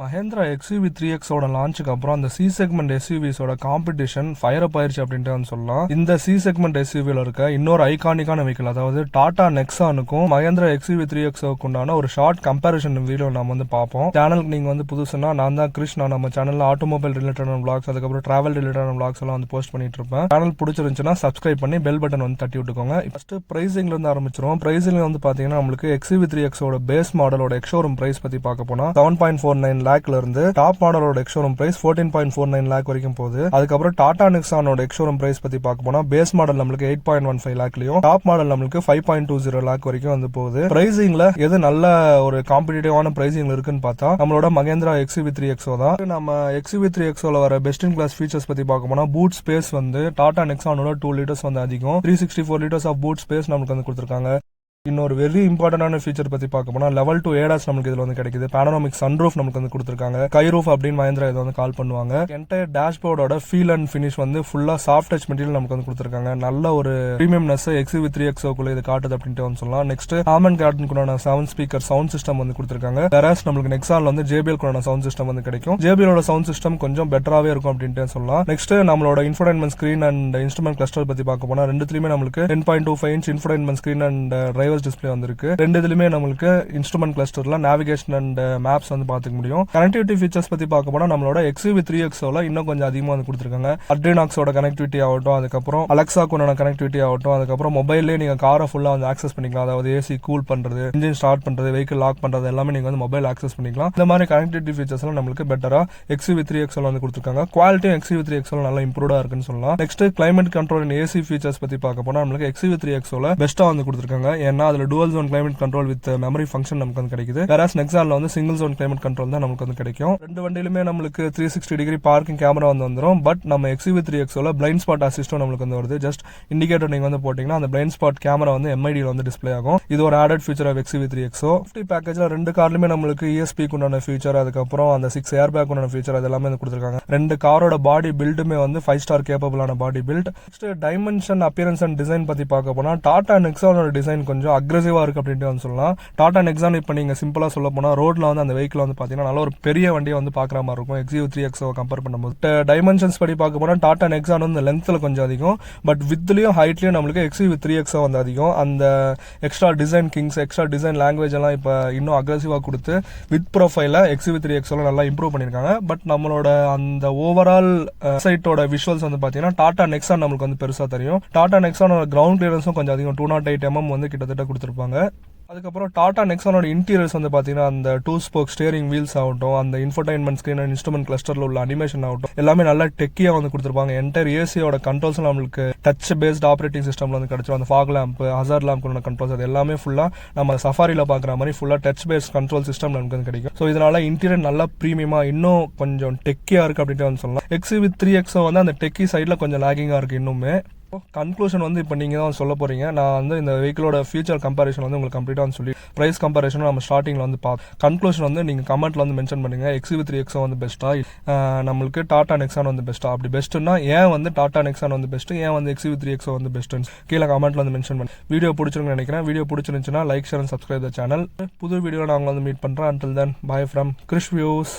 Mahindra XUV three எக்ஸோட லான்ச்சுக்கு அப்புறம் அந்த சி செக்மெண்ட் எஸ்யூவிஸோட காம்படிஷன் ஃபயர் பயிற்சி ஆயிருச்சு அப்படின்ட்டு வந்து சொல்லலாம். இந்த சி செக்மெண்ட் எஸ்யூவியில் இருக்க இன்னொரு ஐகானிக்கான வெஹிக்கிள் அதாவது டாடா நெக்ஸானுக்கும் மஹேந்திரா எக்ஸ்யூவி த்ரீ எக்ஸோக்கு உண்டான ஒரு ஷார்ட் கம்பேரிஷன் வீடியோ நம்ம வந்து பார்ப்போம். சேனலுக்கு நீங்கள் வந்து புதுசுனா நான் தான் கிருஷ்ணா நம்ம சேனலில் ஆட்டோமொபைல் ரிலேட்டடான பிளாக்ஸ் அதுக்கப்புறம் டிராவல் ரிலேட்டடான பிளாக்ஸ் எல்லாம் வந்து போஸ்ட் பண்ணிட்டு இருப்பேன். சேனல் பிடிச்சிருந்துச்சுன்னா சப்ஸ்கிரைப் பண்ணி பெல் பட்டன் வந்து தட்டி விட்டுக்கோங்க. ஃபர்ஸ்ட் பிரைசிங்ல இருந்து ஆரம்பிச்சிரும் பிரைசிங்ல வந்து பார்த்தீங்கன்னா நம்மளுக்கு எக்ஸ்யூவி த்ரீ எக்ஸோட பேஸ் மாடலோட எக்ஷோரூம் பிரைஸ் பற்றி பார்க்க போனால் செவன் பாயிண்ட் ஃபோர் நைன் லேக்ல இருந்து top மாடலோட ex showroom price fourteen point four nine lakh வரைக்கும் போகுது. அதுக்கப்புறம் டாடா நெக்ஸானோட எக்ஷோரூம் பிரைஸ் பத்தி பார்க்க போனா பேஸ் மாடல் நம்மளுக்கு எயிட் பாயிண்ட் ஒன் ஃபைவ் லேக்லயும் டாப் மாடல் நம்மளுக்கு five point two zero lakh வரைக்கும் வந்து போகுது. பிரைசிங்ல எது நல்ல ஒரு காம்படிட்டிவான பிரைசிங் இருக்குன்னு பார்த்தா நம்மளோட மகேந்திரா எக்ஸிவி த்ரீ எக்ஸோ தான். நம்ம எக்ஸிவி த்ரீ எக்ஸோல வர பெஸ்ட் இன் கிளாஸ் ஃபீச்சர்ஸ் பத்தி பார்க்க போனா பூட் ஸ்பேஸ் வந்து டாடா நெக்ஸானோட டூ லிட்டர்ஸ் வந்து அதிகம். Three sixty four litres of boot space நமக்கு வந்து கொடுத்துருக்காங்க. இன்னொரு வெரி இம்பார்ட்டன்டான ஃபீச்சர் பத்தி பார்க்க போனா லெவல் டூ ஏடாஸ் நமக்கு இதுல வந்து கிடைக்குது. பேனோமிக் சன்ரூஃப் நமக்கு வந்து கொடுத்துருக்காங்க. கை ரூஃப் அப்படின்னு மஹேந்திரா இதை வந்து கால் பண்ணுவாங்க. என்டையர் டேஷ்போர்டோட ஃபீல் அண்ட் ஃபினிஷ் வந்து ஃபுல்லா சாஃப்ட் டச் மெட்டீரியல் நமக்கு வந்து கொடுத்துருக்காங்க. நல்ல ஒரு ப்ரீமியம்னஸ் வித் த்ரீ எக்ஸோக்குள்ள இது காட்டுது அப்படின்ட்டு வந்து சொல்லலாம். நெக்ஸ்ட் ஆமன் கார்டனுக்குண்டான சவுண்ட் ஸ்பீக்கர் சவுண்ட் சிஸ்டம் வந்து கொடுத்துருக்காங்க. வேறாஸ் நம்மளுக்கு நெக்ஸால் வந்து ஜேபிஎல் குறான சவுண்ட் சிஸ்டம் வந்து கிடைக்கும். ஜேபிஎலோட சவுண்ட் சிஸ்டம் கொஞ்சம் பெட்டராகவே இருக்கும் அப்படின்ட்டு சொல்லலாம். நெக்ஸ்ட் நம்மளோட infotainment screen and instrument cluster பத்தி பார்க்க போனா ரெண்டுத்துலயுமே நம்மளுக்கு ten point two five inch infotainment screen and drivers display வந்திருக்கு. ரெண்டு இதுலயுமே நம்மளுக்கு இன்ஸ்ட்ருமெண்ட் கிளஸ்டர்ல நேவிகேஷன் அண்ட் மேப்ஸ் வந்து பாத்துக்க முடியும். கனெக்டிவிட்டி ஃபீச்சர்ஸ் பத்தி பார்க்க போனா நம்மளோட எக்ஸிவி த்ரீ எக்ஸோல இன்னும் கொஞ்சம் அதிகமா வந்து கொடுத்துருக்காங்க. அட்ரினாக்ஸோட கனெக்டிவிட்டி ஆகட்டும் அதுக்கப்புறம் அலெக்ஸாக்குண்டான கனெக்டிவிட்டி ஆகட்டும் அதுக்கப்புறம் மொபைல்லே நீங்க காரை ஃபுல்லா வந்து ஆக்சஸ் பண்ணிக்கலாம். அதாவது ஏசி கூல் பண்றது இன்ஜின் ஸ்டார்ட் பண்றது வெஹிக்கிள் லாக் பண்றது எல்லாமே நீங்க வந்து மொபைல் ஆக்சஸ் பண்ணிக்கலாம். இந்த மாதிரி கனெக்டிவிட்டி ஃபீச்சர்ஸ் எல்லாம் நம்மளுக்கு பெட்டரா எக்ஸிவி த்ரீ எக்ஸோல வந்து கொடுத்துருக்காங்க. குவாலிட்டியும் எக்ஸிவி த்ரீ எக்ஸோல நல்லா இம்ப்ரூவ்டாக இருக்குன்னு சொல்லலாம். Next climate control AC features பத்தி பார்க்க போனா நம்மளுக்கு எக்ஸிவி த்ரீ எக்ஸோல பெஸ்ட்டா வந்து கொடுத்துருக்காங்க. ஏன்னா அதில் dual zone climate control with memory function நமக்கு வந்து கிடைக்குது. வேற நெக்ஸானில் வந்து சிங்கிள் ஜோன் கிளைமேட் கண்ட்ரோல் தான் நமக்கு வந்து கிடைக்கும். ரெண்டு வண்டியிலுமே நம்மளுக்கு three sixty degree parking camera வந்து வந்துடும் பட் நம்ம எக்ஸிவி த்ரீ எக்ஸோல பிளைண்ட் ஸ்பாட் அசிஸ்டும் நம்மளுக்கு வந்து வருது. ஜஸ்ட் இண்டிகேட்டர் நீங்கள் வந்து போட்டிங்கன்னா அந்த பிளைண்ட் ஸ்பாட் கேமரா வந்து எம்ஐடியில் வந்து டிஸ்ப்ளே ஆகும். இது ஒரு added feature of XUV three XO fifty பேக்கேஜில் ரெண்டு கார்லுமே நம்மளுக்கு இஎஸ்பிக்கு உண்டான ஃபியூச்சர் அதுக்கப்புறம் அந்த சிக்ஸ் ஏர் பேக் உண்டான ஃபியூச்சர் அது எல்லாமே வந்து கொடுத்துருக்காங்க. ரெண்டு காரோட பாடி பில்டுமே வந்து five star கேப்பபிளான body build next dimension appearance and design பற்றி பார்க்க போனால் டாடா நெக்ஸானோட டிசைன் கொஞ்சம் அக்ரெசிவா இருக்குது அப்படின்ட்டு வந்து சொல்லலாம். டாடா நெக்ஸான் இப்போ நீங்கள் சிம்பிளாக சொல்ல போனால் ரோட்டில் வந்து அந்த வெஹிக்கிள் வந்து பார்த்தீங்கன்னா நல்ல ஒரு பெரிய வண்டியை வந்து பார்க்குற மாதிரி இருக்கும். எக்ஸியூ த்ரீ எக்ஸோ கம்பேர் பண்ணும்போது. டைமென்ஷன்ஸ் uh, படி பார்க்க போனால் டாடா நெக்ஸான் வந்து லென்த்தில் கொஞ்சம் அதிகம். பட் வித்லயும் ஹைட்லேயும் நம்மளுக்கு எக்ஸியூ த்ரீ எக்ஸோ வந்து அதிகம். அந்த எக்ஸ்ட்ரா டிசைன் கிங்ஸ் எக்ஸ்ட்ரா டிசைன் லாங்குவேஜ் எல்லாம் இப்போ இன்னும் அக்ரெசிவா கொடுத்து வித் ப்ரொஃபைலில் எக்ஸியூ த்ரீ எக்ஸோல நல்லா இம்ப்ரூவ் பண்ணியிருக்காங்க பட் நம்மளோட அந்த ஓவரால் சைட்டோட விஷுவல்ஸ் வந்து பார்த்தீங்கன்னா டாடா நெக்ஸான் நம்மளுக்கு வந்து பெருசாக தெரியும். டாடா நெக்ஸானோட கிரவுண்ட் கிளியரன்ஸும் கொஞ்சம் அதிகம். டூ நாட் எயிட் எம்எம் வந்து கிட்டத்தட்ட கொடுத்துருப்பாங்க. அதுக்கப்புறம் டாடா நெக்ஸானோட இன்டீரியர்ஸ் வந்து பார்த்தீங்கன்னா அந்த டூ ஸ்போக் ஸ்டேரிங் வீல்ஸ் ஆகட்டும் அந்த இன்ஃபர்டைன்மெண்ட் ஸ்க்ரீன் அண்ட் இன்ஸ்ட்ருமெண்ட் கிளஸ்டரில் உள்ள அனிமேஷன் ஆகட்டும் எல்லாமே நல்லா டெக்கியாக வந்து கொடுத்துருப்பாங்க. என்டையர் ஏசியோட கண்ட்ரோல்ஸ் நம்மளுக்கு டச் பேஸ்ட் ஆப்ரேட்டிங் சிஸ்டமில் வந்து கிடைச்சிரும். அந்த fog lamp hazard lamp controls அது எல்லாமே ஃபுல்லாக நம்ம சஃபாரியில் பார்க்குற மாதிரி ஃபுல்லாக டச் பேஸ்ட் கண்ட்ரோல் சிஸ்டம் நமக்கு வந்து கிடைக்கும். ஸோ இதனால இன்டீரியர் நல்லா ப்ரீமியமாக இன்னும் கொஞ்சம் டெக்கியாக இருக்குது அப்படின்ட்டு வந்து சொல்லலாம். எக்ஸ் வித் த்ரீ எக்ஸோ வந்து அந்த டெக்கி சைடில் கொஞ்சம் லேகிங்காக இருக்குது இன்னுமே. கன்க்ளூஷன் வந்து இப்போ நீங்கள் தான் சொல்ல போகிறீங்க நான் வந்து இந்த வெஹிக்கிளோட ஃபியூச்சர் கம்பேரிஷன் வந்து உங்களுக்கு கம்ப்ளீட்டாக வந்து சொல்லி ப்ரைஸ் கம்பேரிஷன் நம்ம ஸ்டார்டிங்கில் வந்து பார்த்து கன்க்ளூஷன் வந்து நீங்கள் கமெண்ட்டில் வந்து மென்ஷன் பண்ணுங்கள் எக்ஸிவி த்ரீ எக்ஸோ வந்து பெஸ்ட்டா நம்மளுக்கு டாட்டா நெக்ஸான் வந்து பெஸ்ட்டா அப்படி பெஸ்ட்டுன்னா ஏன் வந்து டாட்டா நெக்ஸான் வந்து பெஸ்ட்டு ஏன் வந்து எக்ஸிவி த்ரீ எக்ஸோ வந்து பெஸ்ட்டுன்னு கீழே கமெண்ட்ல வந்து மென்ஷன் பண்ணி. வீடியோ பிடிச்சிருக்குன்னு நினைக்கிறேன். வீடியோ பிடிச்சிருந்துச்சுன்னா like share and subscribe the channel புது வீடியோ நான் வந்து மீட் பண்ணுறேன் until then bye from Krish views